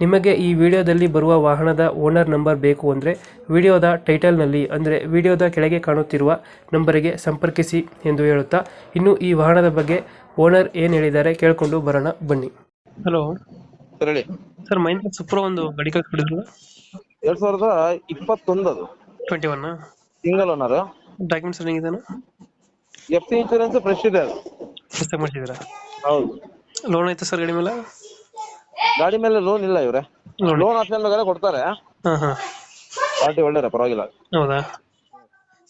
ನಿಮಗೆ ಈ ವಿಡಿಯೋದಲ್ಲಿ ಬರುವ ವಾಹನದ ಓನರ್ ನಂಬರ್ ಬೇಕು ಅಂದರೆ ವಿಡಿಯೋದ ಟೈಟಲ್ನಲ್ಲಿ ಅಂದರೆ ವಿಡಿಯೋದ ಕೆಳಗೆ ಕಾಣುತ್ತಿರುವ ನಂಬರಿಗೆ ಸಂಪರ್ಕಿಸಿ ಎಂದು ಹೇಳುತ್ತಾ ಇನ್ನು ಈ ವಾಹನದ ಬಗ್ಗೆ ಓನರ್ ಏನು ಹೇಳಿದ್ದಾರೆ ಕೇಳಿಕೊಂಡು ಬರೋಣ ಬನ್ನಿ. ಹಲೋ. ಸರ್ ಹೇಳಿ. ಸರ್ ಮಹೇಂದ್ರ ಸುಪ್ರ ಒಂದು ಗಾಡಿ ಕಳಿಸ್ಬಿಡಿದ್ರು ಎರಡ್ ಸಾವಿರದ ಇಪ್ಪತ್ತೊಂದು ಅದು. Twenty one single owner documents running ಇದೆಯಾ ಎಫ್ ಸಿ ಇನ್ಶೂರೆನ್ಸ್ ಫ್ರೆಶ್ ಇದೆ ಅದು. ಮಾಡಿಸಿದ್ದೀರಾ? ಹೌದು. ಲೋನ್ ಆಯ್ತಾ ಸರ್ ಗಡಿ ಮೇಲೆ? ಗಾಡಿ ಮೇಲೆ ಲೋನ್ ಇಲ್ಲ ಇವ್ರೆ. ಲೋನ್ ಆಪ್ಷನ್ ಬೇಕಾದ್ರೆ ಕೊಡ್ತಾರೆ. ಹಾಂ ಹಾಂ. ಪಾರ್ಟಿ ಒಳ್ಳೆ ಪರವಾಗಿಲ್ಲ. ಹೌದಾ?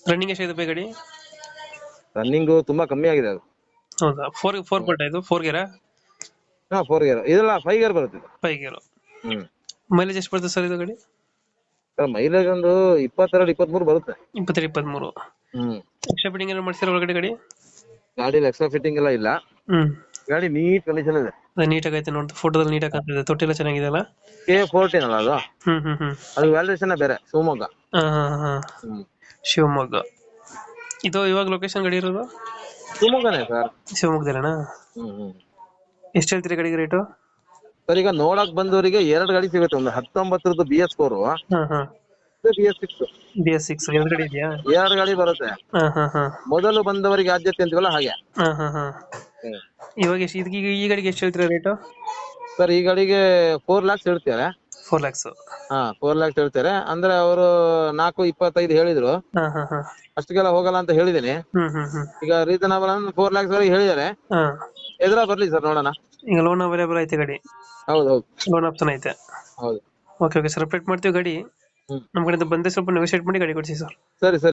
ರನ್ನಿಂಗ್ ಎಷ್ಟಿದೆ ಗಾಡಿ? ರನ್ನಿಂಗ್ ತುಂಬಾ ಕಮ್ಮಿ ಆಗಿದೆ ಅದು. ಹೌದಾ? ಫೋರ್ ಫೋರ್ ಪಲ್ಟ ಇದು ಫೋರ್ ಗೇರಾ ಹಾ ಫೋರ್ ಇಯರ್ ಇದೆಲ್ಲ ಫೈವ್ ಇಯರ್ ಬರುತ್ತೆ. ಇದು. ಫೈವ್ ಗೇರು ಹ್ಮ್. ಮೈಲೇಜ್ ಎಷ್ಟು ಬರ್ತದೆ ಸರ್ ಇದು ಗಾಡಿ? ಸರ್ ಮೈಲೇಜ್ ಒಂದು ಇಪ್ಪತ್ತೆರಡು ಇಪ್ಪತ್ಮೂರು ಬರುತ್ತೆ. ಇಪ್ಪತ್ತೆರಡು ಇಪ್ಪತ್ತ್ಮೂರು ಹ್ಮ್. ಎಕ್ಸ್ಟ್ರಾ ಫಿಟ್ಟಿಂಗ್ ಏನಾರು ಮಾಡ್ಸಿರೋ ಒಳಗಡೆ ಗಾಡಿ? ಗಾಡಿಲಿ ಎಕ್ಸ್ಟ್ರಾ ಫಿಟ್ಟಿಂಗ್ ಎಲ್ಲ ಇಲ್ಲ. ಹ್ಮ್. ಗಾಡಿ ನೀಟ್ ಕಂಡೀಷನ್ ಇದೆ. ಅದು ನೀಟಾಗಿ ಐತೆ ನೋಡಿ. ಫೋಟೋದಲ್ಲಿ ನೀಟಾಗಿ ಕಾಣ್ತಿದೆ. ತೊಟ್ಟಿಲ್ಲ ಚೆನ್ನಾಗಿದೆ ಅಲ್ಲ ಕೆ ಫೋರ್ಟೀನ್ ಅಲ್ಲ ಅದು? ಹ್ಮ್ ಹ್ಮ್ ಹ್ಮ್. ಅದು ವ್ಯಾಲ್ಯೂಷನ್ ಬೇರೆ ಶಿವಮೊಗ್ಗ. ಹಾ ಹಾ ಹಾ. ಹ್ಮ್. ಶಿವಮೊಗ್ಗ. ಇದು ಇವಾಗ ಲೊಕೇಶನ್ ಗಡಿ ಇರೋದು? ಶಿವಮೊಗ್ಗನೇ ಸರ್. ಶಿವಮೊಗ್ಗದಲ್ಲಣ್ಣ ಹ್ಮ್ ಹ್ಮ್. ಎಷ್ಟು ಹೇಳ್ತೀರಿ ಗಡಿಗೆ ರೇಟು ಸರ್ ಈಗ ನೋಡಕ್ ಬಂದವರಿಗೆ ಎರಡು ಗಾಡಿ ಸಿಗುತ್ತೆ. ಒಂದು ಹತ್ತೊಂಬತ್ತರದ್ದು ಬಿ ಎಸ್ ಫೋರ್ ಹಾ ಹಾ. B S six B S six ಎರಡು ಗಾಡಿ ಇದೆಯಾ? ಎರಡು ಗಾಡಿ ಬರುತ್ತೆ. ಹಾ ಹಾ ಹಾ. ಮೊದಲು ಬಂದವರಿಗೆ ಆದ್ಯತೆ ಅಂತೀವಲ್ಲ ಹಾಗೆ. ಹಾ ಹಾ ಹಾ. ಇವಾಗ ಎಷ್ಟು ಇದಕ್ಕೆ ಈಗ ಈ ಗಾಡಿಗೆ ಎಷ್ಟು ಹೇಳ್ತೀರಾ ರೇಟು ಸರ್ ಈ ಗಾಡಿಗೆ ಫೋರ್ ಲ್ಯಾಕ್ಸ್ ಹೇಳ್ತಾರೆ. ಫೋರ್ ಲ್ಯಾಕ್ಸ್ ಹಾ ಫೋರ್ ಲ್ಯಾಕ್ಸ್ ಹೇಳ್ತಾರೆ. ಅಂದ್ರೆ ಅವರು ನಾಲ್ಕು ಇಪ್ಪತ್ತೈದು ಹೇಳಿದ್ರು. ಹಾ ಹಾ ಹಾ. ಅಷ್ಟಕ್ಕೆಲ್ಲ ಹೋಗಲ್ಲ ಅಂತ ಹೇಳಿದೀನಿ ಹ್ಮ್ ಹ್ಮ್ ಹ್ಮ್. ಈಗ ರೀಸನಬಲ್ ಅಂದ್ರೆ ಫೋರ್ ಲ್ಯಾಕ್ಸ್ ವರೆಗೆ ಹೇಳಿದ್ದಾರೆ. ಹಾ. ಎದುರ ಬರ್ಲಿ ಸರ್ ನೋಡೋಣ. ಈಗ ಲೋನ್ ಅವೈಲೇಬಲ್ ಐತೆ ಗಾಡಿ. ಹೌದು ಹೌದು. ಲೋನ್ ಆಪ್ಷನ್ ಐತೆ. ಹೌದು. ಓಕೆ ಓಕೆ ಸರ್ ಅಪ್ಡೇಟ್ ಮಾಡ್ತೀವಿ ಗಾಡಿ. ಹ್ಮ್. ನಮ್ಮ ಕಡೆಯಿಂದ ಬಂದೆ ಸ್ವಲ್ಪ ನೆಗೋಷಿಯೇಟ್ ಮಾಡಿ ಗಾಡಿ ಕೊಡಿಸಿ ಸರ್ ಸರಿ ಸರಿ.